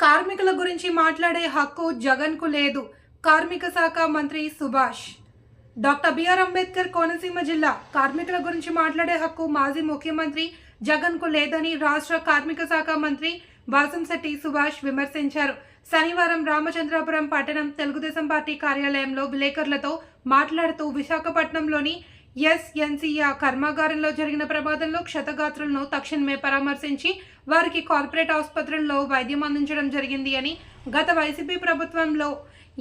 కార్మికుల గురించి మాట్లాడే హక్కు జగన్కు లేదు. కార్మిక శాఖ మంత్రి సుభాష్. డాక్టర్ బిఆర్ అంబేద్కర్ కోనసీమ జిల్లా కార్మికుల గురించి మాట్లాడే హక్కు మాజీ ముఖ్యమంత్రి జగన్కు లేదని రాష్ట్ర కార్మిక శాఖ మంత్రి వాసంశెట్టి సుభాష్ విమర్శించారు. శనివారం రామచంద్రాపురం పట్టణం తెలుగుదేశం పార్టీ కార్యాలయంలో విలేకరులతో మాట్లాడుతూ విశాఖపట్నంలోని ఎస్ఎన్సీఆ కర్మాగారంలో జరిగిన ప్రమాదంలో క్షతగాత్రులను తక్షణమే పరామర్శించి వారికి కార్పొరేట్ ఆసుపత్రుల్లో వైద్యం అందించడం జరిగింది అని గత వైసీపీ ప్రభుత్వంలో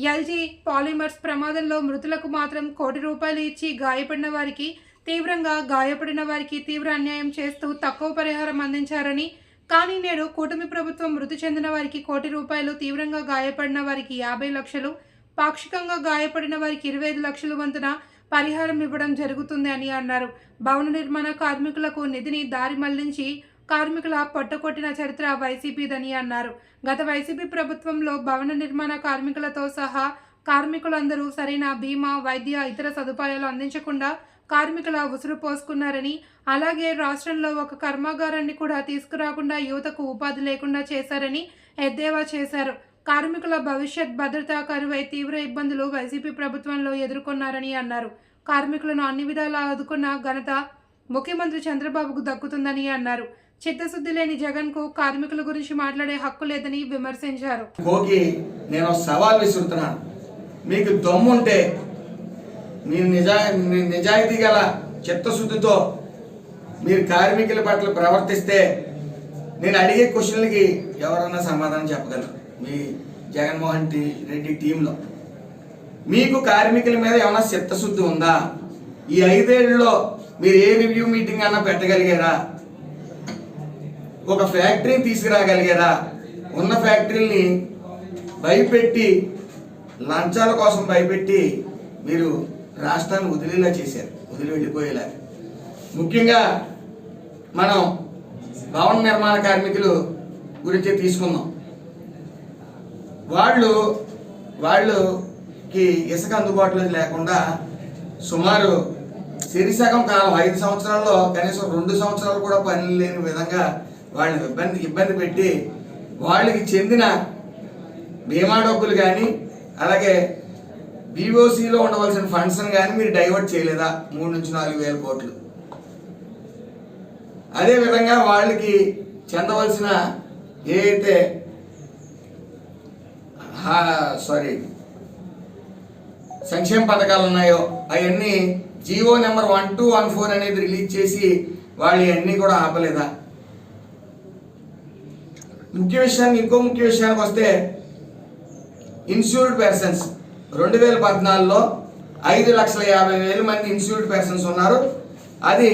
ఎల్జీ పాలిమర్స్ ప్రమాదంలో మృతులకు మాత్రం కోటి రూపాయలు ఇచ్చి గాయపడిన వారికి తీవ్రంగా గాయపడిన వారికి తీవ్ర అన్యాయం చేస్తూ తక్కువ పరిహారం అందించారని కానీ నేడు కూటమి ప్రభుత్వం మృతి చెందిన వారికి కోటి రూపాయలు తీవ్రంగా గాయపడిన వారికి యాభై లక్షలు పాక్షికంగా గాయపడిన వారికి ఇరవై ఐదు లక్షల వంతున పరిహారం ఇవ్వడం జరుగుతుంది అని అన్నారు. భవన నిర్మాణ కార్మికులకు నిధిని దారి మళ్ళించి కార్మికుల పొట్టకొట్టిన చరిత్ర వైసీపీదని అన్నారు. గత వైసీపీ ప్రభుత్వంలో భవన నిర్మాణ కార్మికులతో సహా కార్మికులందరూ సరైన బీమా వైద్య ఇతర సదుపాయాలు అందించకుండా కార్మికుల ఉసురు పోసుకున్నారని అలాగే రాష్ట్రంలో ఒక కర్మాగారాన్ని కూడా తీసుకురాకుండా యువతకు ఉపాధి లేకుండా చేశారని ఎద్దేవా చేశారు. కార్మికుల భవిష్యత్ భద్రత కరువై తీవ్ర ఇబ్బందులు వైసీపీ ప్రభుత్వంలో ఎదుర్కొన్నారని అన్నారు. కార్మికులను అన్ని విధాలా ఆదుకున్న ఘనత ముఖ్యమంత్రి చంద్రబాబుకు దక్కుతుందని అన్నారు. చిత్తశుద్ధి లేని జగన్కు కార్మికుల గురించి మాట్లాడే హక్కు లేదని విమర్శించారు. కోకి నేను సవాల్ విసురుతున్నాను. మీకు దమ్ముంటే మీరు నిజా మీ నిజాయితీ గల చిత్తశుద్ధితో మీరు కార్మికుల పట్ల ప్రవర్తిస్తే నేను అడిగే క్వశ్చన్లకి ఎవరన్నా సమాధానం చెప్పగలరు? మీ జగన్మోహన్ రెడ్డి టీంలో. మీకు కార్మికుల మీద ఏమైనా చిత్తశుద్ధి ఉందా? ఈ ఐదేళ్ళలో మీరు ఏ రివ్యూ మీటింగ్ అన్నా పెట్టగలిగారా? ఒక ఫ్యాక్టరీని తీసుకురాగలిగారా? ఉన్న ఫ్యాక్టరీని భయపెట్టి లంచాల కోసం భయపెట్టి మీరు రాష్ట్రాన్ని వదిలేలా చేశారు వదిలి వెళ్ళిపోయేలా. ముఖ్యంగా మనం భవన నిర్మాణ కార్మికులు గురించి తీసుకుందాం. వాళ్ళు కి ఇసుక అందుబాటులో లేకుండా సుమారు సిరిసగం కాలం ఐదు సంవత్సరాల్లో కనీసం రెండు సంవత్సరాలు కూడా పని లేని విధంగా వాళ్ళని ఇబ్బంది ఇబ్బంది పెట్టి వాళ్ళకి చెందిన బీమా డబ్బులు కానీ అలాగే బీఓసీలో ఉండవలసిన ఫండ్స్ని కానీ మీరు డైవర్ట్ చేయలేదా? మూడు నుంచి నాలుగు వేల కోట్లు. అదే విధంగా వాళ్ళకి చెందవలసిన ఏ అయితే సారీ సంక్షేమ పథకాలు ఉన్నాయో అవన్నీ Jio number one two one four అనేది రిలీజ్ చేసి వాళ్ళు అన్నీ కూడా ఆపలేదా? ముఖ్య విషయానికి ఇంకో ముఖ్య విషయానికి వస్తే ఇన్సూర్డ్ పర్సన్స్ రెండు వేల పద్నాలుగులో ఐదు లక్షల యాభై వేల మంది ఇన్సూర్డ్ పర్సన్స్ ఉన్నారు. అది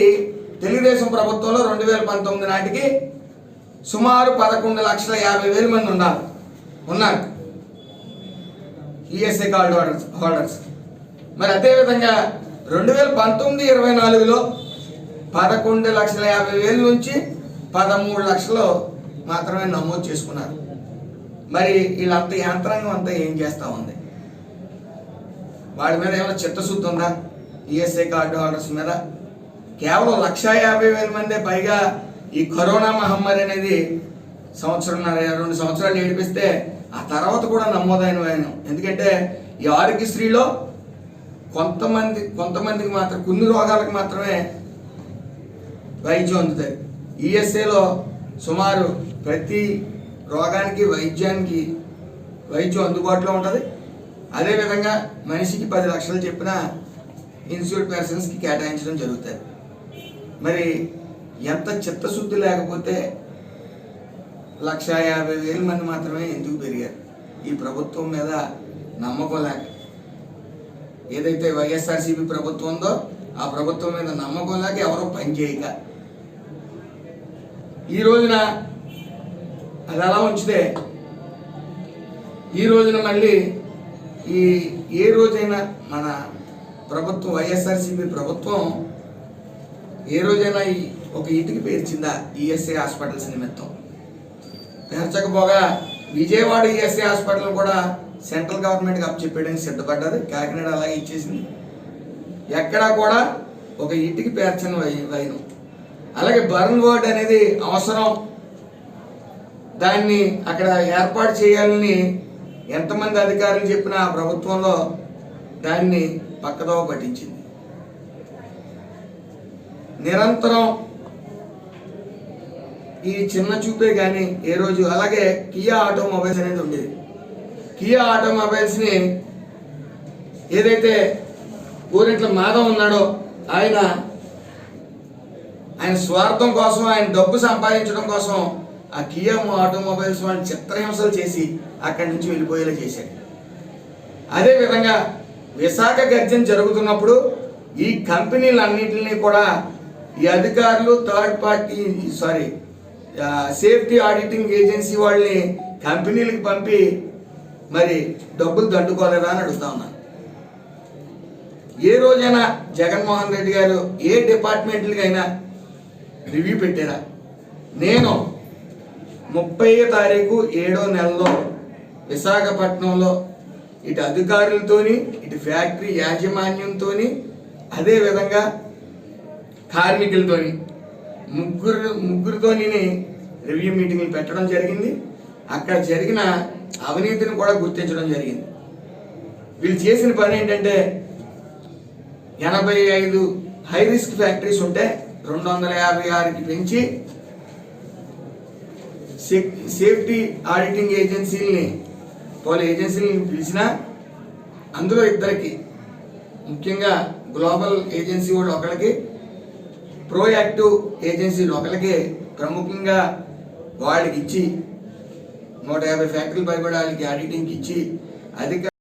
తెలుగుదేశం ప్రభుత్వంలో రెండు వేల పంతొమ్మిది నాటికి సుమారు పదకొండు లక్షల యాభై వేల మంది ఉన్నారు. ఉన్నారు. ఈఎస్ఐ కార్డు హోల్డర్స్ హోల్డర్స్ మరి అదేవిధంగా రెండు వేల పంతొమ్మిది ఇరవై నాలుగులో పదకొండు లక్షల యాభై వేల నుంచి పదమూడు లక్షలు మాత్రమే నమోదు చేసుకున్నారు. మరి వీళ్ళంత యంత్రాంగం అంతా ఏం చేస్తూ ఉంది? వాడి మీద ఏమైనా చిత్తశుద్ధి ఉందా? ఈఎస్ఐ కార్డు హోల్డర్స్ మీద? కేవలం లక్ష యాభై వేల మందే పైగా ఈ కరోనా మహమ్మారి అనేది సంవత్సరం రెండు సంవత్సరాలు ఏడిపిస్తే ఆ తర్వాత కూడా నమోదైన ఆయన. ఎందుకంటే ఈ ఆరోగ్యశ్రీలో కొంతమంది కొంతమందికి మాత్రం కొన్ని రోగాలకు మాత్రమే వైద్యం అందుతాయి. ఈఎస్ఏలో సుమారు ప్రతి రోగానికి వైద్యానికి వైద్యం అందుబాటులో ఉంటుంది. అదేవిధంగా మనిషికి పది లక్షలు చెప్పిన ఇన్సూర్డ్ పర్సన్స్కి కేటాయించడం జరుగుతుంది మరి ఎంత చిత్తశుద్ధి లేకపోతే లక్ష యాభై వేల మంది మాత్రమే ఎందుకు పెరిగారు? ఈ ప్రభుత్వం మీద నమ్మకం లేక. ఏదైతే వైఎస్ఆర్సీపీ ప్రభుత్వం ఉందో ఆ ప్రభుత్వం మీద నమ్మకం లేక ఎవరో పనిచేయక ఈ రోజున అది అలా ఉంచితే ఈ రోజున మళ్ళీ ఈ ఏ రోజైనా మన ప్రభుత్వం వైఎస్ఆర్సీపీ ప్రభుత్వం ఏ రోజైనా ఈ ఒక ఇంటికి పేర్చిందా? ఈఎస్ఐ హాస్పిటల్స్ నిమిత్తం. పేర్చకపోగా విజయవాడ ఈఎస్ఐ హాస్పిటల్ కూడా సెంట్రల్ గవర్నమెంట్కి అప్పచెప్పేయడానికి సిద్ధపడ్డది. కాకినాడ అలాగే ఇచ్చేసింది. ఎక్కడా కూడా ఒక ఇంటికి పేర్చని వై వైను. అలాగే బర్న్ వార్డ్ అనేది అవసరం. దాన్ని అక్కడ ఏర్పాటు చేయాలని ఎంతమంది అధికారులు చెప్పినా ఆ ప్రభుత్వంలో దాన్ని పక్కదోవ పట్టించింది. నిరంతరం ఈ చిన్న చూపే కానీ ఏ రోజు అలాగే కియా ఆటోమొబైల్స్ అనేది ఉండేది. కియా ఆటోమొబైల్స్ని ఏదైతే ఊరింట్ల మాధవ్ ఉన్నాడో ఆయన ఆయన స్వార్థం కోసం ఆయన డబ్బు సంపాదించడం కోసం ఆ కియా ఆటోమొబైల్స్ వాళ్ళని చిత్రహింసలు చేసి అక్కడి నుంచి వెళ్ళిపోయేలా చేశాడు. అదేవిధంగా విశాఖ గర్జన జరుగుతున్నప్పుడు ఈ కంపెనీలన్నింటినీ కూడా ఈ అధికారులు third party sorry safety auditing agency వాళ్ళని కంపెనీలకు పంపి మరి డబ్బులు దండుకోలేదా అని అడుగుతా ఉన్నాను ఏ రోజైనా జగన్మోహన్ రెడ్డి గారు ఏ డిపార్ట్మెంట్లకైనా రివ్యూ పెట్టారా? నేను ముప్పై తారీఖు ఏడో నెలలో విశాఖపట్నంలో ఇటు అధికారులతోని ఇటు ఫ్యాక్టరీ యాజమాన్యంతోని అదేవిధంగా కార్మికులతోని ముగ్గురు ముగ్గురితోని రివ్యూ మీటింగ్లు పెట్టడం జరిగింది. అక్కడ జరిగిన అవినీతిని కూడా గుర్తించడం జరిగింది. వీళ్ళు చేసిన పని ఏంటంటే ఎనభై ఐదు హై రిస్క్ ఫ్యాక్టరీస్ ఉంటే రెండు వందల యాభై ఆరుకి పెంచి సేఫ్టీ ఆడిటింగ్ ఏజెన్సీలని పలు ఏజెన్సీలను పిలిచినా అందులో ఇద్దరికి ముఖ్యంగా గ్లోబల్ ఏజెన్సీ వాళ్ళు ఒకరికి ప్రోయాక్టివ్ ఏజెన్సీలు ఒకరికే ప్రముఖంగా వాళ్ళకి ఇచ్చి నూట యాభై ఫ్యాక్టరీలు పైబడి వాళ్ళకి ఆడిటింగ్కి ఇచ్చి అధిక